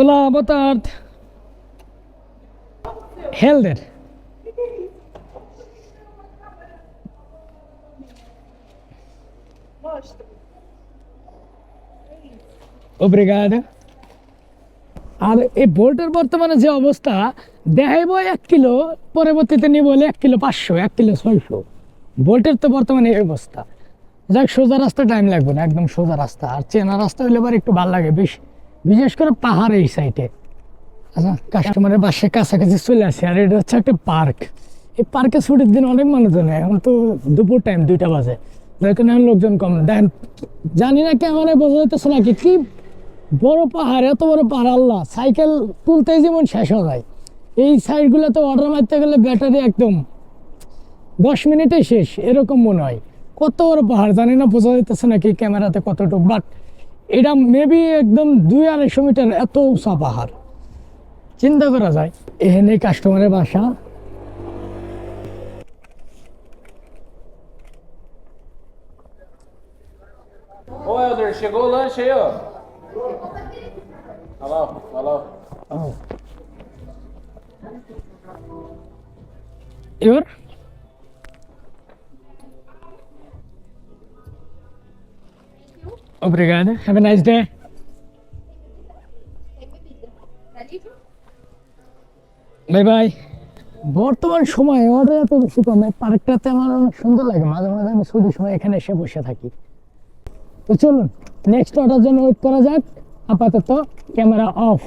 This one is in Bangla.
Olá, boa tarde. Helder. আর এই বোল্টের বর্তমানে যে অবস্থা দেখাইব এক কিলো পরবর্তীতে নিব হলে এক কিলো পাঁচশো এক কিলো ছয়শো। বোল্টের তো বর্তমানে এই অবস্থা। যাক সোজা রাস্তা টাইম লাগবে না একদম সোজা রাস্তা। আর চেনা রাস্তা হইলে এবার একটু ভালো লাগে বেশ। বিশেষ করে পাহাড় এই সাইডে আচ্ছা কাস্টমারের বাসে কাছাকাছি চলে আসে, আর এটা হচ্ছে একটা পার্ক এই পার্কে ছুটির দিন অনেক মানুষজন। এখন তো দুপুর টাইম দুইটা বাজে। যার লোকজন কম। দেখেন, জানি না ক্যামেরায় বোঝা যাইতেছে নাকি কি বড় পাহাড়, এত বড় পাহাড়, আল্লাহ সাইকেল তুলতেই যেমন শেষ হয়ে যায়। এই সাইডগুলোতে অর্ডার মারতে গেলে ব্যাটারি একদম দশ মিনিটে শেষ, এরকম মনে হয়। কত বড় পাহাড়, জানি না, বোঝা যাইতেছে নাকি ক্যামেরাতে কতটুকু বাট এটা মেবি একদম দুই আড়াইশো মিটার এত উঁচা পাহাড় চিন্তা করা যায় এখানে কাস্টমারের বাসা Ô chegou o lanche aí, ó. Olha lá, olha lá. Oh. এবার Obrigado. Have a nice day. Bye bye বর্তমান সময় আমাদের এত বেশি কমে পার্কটাতে আমার অনেক সুন্দর লাগে। মাঝে মাঝে আমি শুধু সময় এখানে এসে বসে থাকি। তো চলুন নেক্সট অর্ডার জন্য ওয়েট করা যাক। আপাতত ক্যামেরা অফ